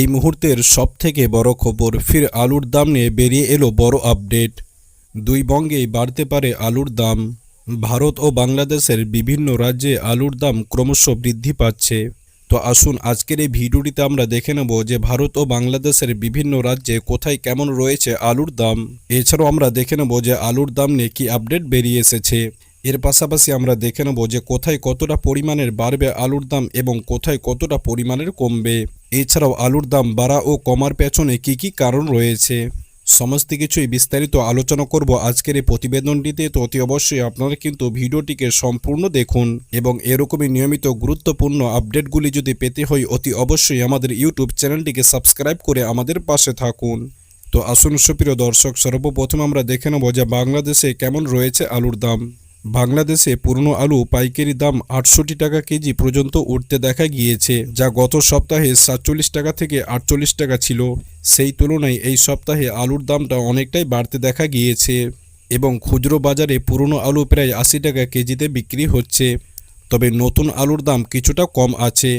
এই মুহূর্তের সবথেকে বড় খবর, ফির আলুর দাম নিয়ে বেরিয়ে এলো বড় আপডেট। দুই বঙ্গেই বাড়তে পারে আলুর দাম। ভারত ও বাংলাদেশের বিভিন্ন রাজ্যে আলুর দাম ক্রমশ বৃদ্ধি পাচ্ছে। তো আসুন আজকের এই ভিডিওটিতে আমরা দেখে নেব যে ভারত ও বাংলাদেশের বিভিন্ন রাজ্যে কোথায় কেমন রয়েছে আলুর দাম। এছাড়াও আমরা দেখে নেব যে আলুর দাম নিয়ে কি আপডেট বেরিয়ে এসেছে। এর পাশাপাশি আমরা দেখে নেব যে কোথায় কতটা পরিমাণের বাড়বে আলুর দাম এবং কোথায় কতটা পরিমাণের কমবে। এছাড়াও আলুর দাম বাড়া ও কমার পেছনে কি কি কারণ রয়েছে? সমস্ত কিছুই বিস্তারিত আলোচনা করব আজকের এই প্রতিবেদনটিতে, তো অতি অবশ্যই আপনারা কিন্তু ভিডিওটিকে সম্পূর্ণ দেখুন এবং এরকমই নিয়মিত গুরুত্বপূর্ণ আপডেটগুলি যদি পেতে হয় অতি অবশ্যই আমাদের ইউটিউব চ্যানেলটিকে সাবস্ক্রাইব করে আমাদের পাশে থাকুন। তো আসুন সুপ্রিয় দর্শক, সর্বপ্রথম আমরা দেখে নেব যে বাংলাদেশে কেমন রয়েছে আলুর দাম। বাংলাদেশে পুরনো আলু পাইকারি দাম আটষট্টি টাকা কেজি পর্যন্ত উঠতে দেখা গিয়েছে, যা গত সপ্তাহে সাতচল্লিশ টাকা থেকে আটচল্লিশ টাকা ছিল। সেই তুলনায় এই সপ্তাহে আলুর দামটা অনেকটাই বাড়তে দেখা গিয়েছে এবং খুচরো বাজারে পুরনো আলু প্রায় আশি টাকা কেজিতে বিক্রি হচ্ছে। তবে নতুন আলুর দাম কিছুটা কম আছে।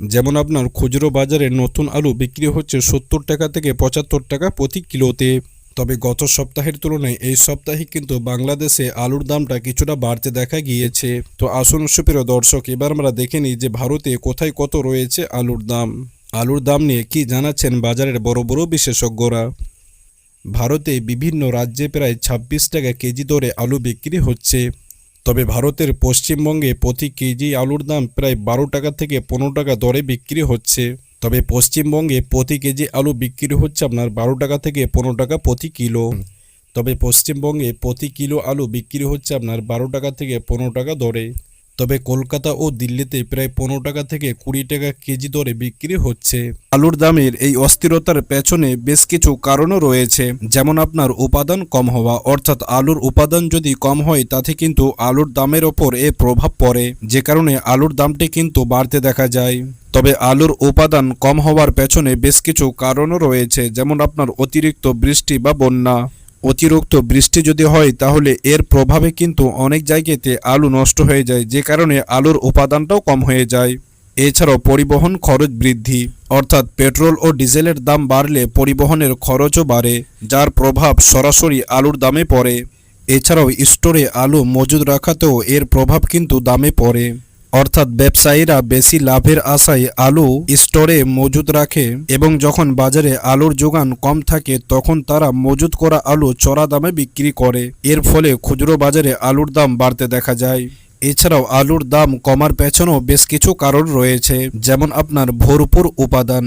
যেমন আপনার খুচরো বাজারে নতুন আলু বিক্রি হচ্ছে সত্তর টাকা থেকে পঁচাত্তর টাকা প্রতি কিলোতে। তবে গত সপ্তাহের তুলনায় এই সপ্তাহে কিন্তু বাংলাদেশে আলুর দামটা কিছুটা বাড়তে দেখা গিয়েছে। তো আসুন সুপ্রিয় দর্শক, এবার আমরা দেখে নিই যে ভারতে কোথায় কত রয়েছে আলুর দাম। আলুর দাম নিয়ে কি জানাচ্ছেন বাজারের বড় বড় বিশেষজ্ঞরা? ভারতে বিভিন্ন রাজ্যে প্রায় ছাব্বিশ টাকা কেজি দরে আলু বিক্রি হচ্ছে। তবে ভারতের পশ্চিমবঙ্গে প্রতি কেজি আলুর দাম প্রায় বারো টাকা থেকে পনেরো টাকা দরে বিক্রি হচ্ছে। তবে পশ্চিমবঙ্গে প্রতি কেজি আলু বিক্রি হচ্ছে আপনার বারো টাকা থেকে পনেরো টাকা প্রতি কিলো। তবে পশ্চিমবঙ্গে প্রতি কিলো আলু বিক্রি হচ্ছে আপনার বারো টাকা থেকে পনেরো টাকা দরে। তবে কলকাতা ও দিল্লিতে প্রায় পনেরো টাকা থেকে কুড়ি টাকা কেজি দরে বিক্রি হচ্ছে। আলুর দামের এই অস্থিরতার পেছনে বেশ কিছু কারণও রয়েছে। যেমন আপনার উপাদান কম হওয়া, অর্থাৎ আলুর উপাদান যদি কম হয়, তাতে কিন্তু আলুর দামের ওপর এ প্রভাব পড়ে। যে কারণে আলুর দামটি কিন্তু বাড়তে দেখা যায়। তবে আলুর উপাদান কম হওয়ার পেছনে বেশ কিছু কারণও রয়েছে। যেমন আপনার অতিরিক্ত বৃষ্টি বা বন্যা। অতিরিক্ত বৃষ্টি যদি হয়, তাহলে এর প্রভাবে কিন্তু অনেক জায়গাতে আলু নষ্ট হয়ে যায়, যে কারণে আলুর উপাদানটাও কম হয়ে যায়। এছাড়াও পরিবহন খরচ বৃদ্ধি, অর্থাৎ পেট্রোল ও ডিজেলের দাম বাড়লে পরিবহনের খরচও বাড়ে, যার প্রভাব সরাসরি আলুর দামে পড়ে। এছাড়াও স্টোরে আলু মজুদ রাখাতেও এর প্রভাব কিন্তু দামে পড়ে। অর্থাৎ ব্যবসায়ীরা বেশি লাভের আশায় আলু স্টোরে মজুদ রাখে এবং যখন বাজারে আলুর যোগান কম থাকে, তখন তারা মজুদ করা আলু চড়া দামে বিক্রি করে। এর ফলে খুচরো বাজারে আলুর দাম বাড়তে দেখা যায়। এছাড়াও আলুর দাম কমার পেছনেও বেশ কিছু কারণ রয়েছে, যেমন আপনার ভরপুর উপাদান।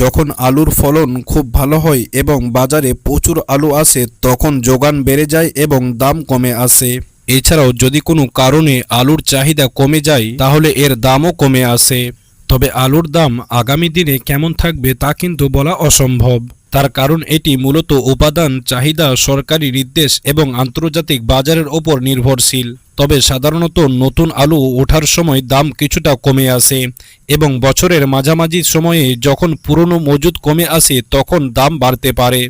যখন আলুর ফলন খুব ভালো হয় এবং বাজারে প্রচুর আলু আসে, তখন যোগান বেড়ে যায় এবং দাম কমে আসে। এছাড়াও যদি কোনো কারণে আলুর চাহিদা কমে যায়, তাহলে এর দামও কমে আসে। তবে আলুর দাম আগামী দিনে কেমন থাকবে তা কিন্তু বলা অসম্ভব। তার কারণ এটি মূলত উপাদান, চাহিদা, সরকারি নির্দেশ এবং আন্তর্জাতিক বাজারের ওপর নির্ভরশীল। তবে সাধারণত নতুন আলু ওঠার সময় দাম কিছুটা কমে আসে এবং বছরের মাঝামাঝি সময়ে যখন পুরনো মজুদ কমে আসে, তখন দাম বাড়তে পারে।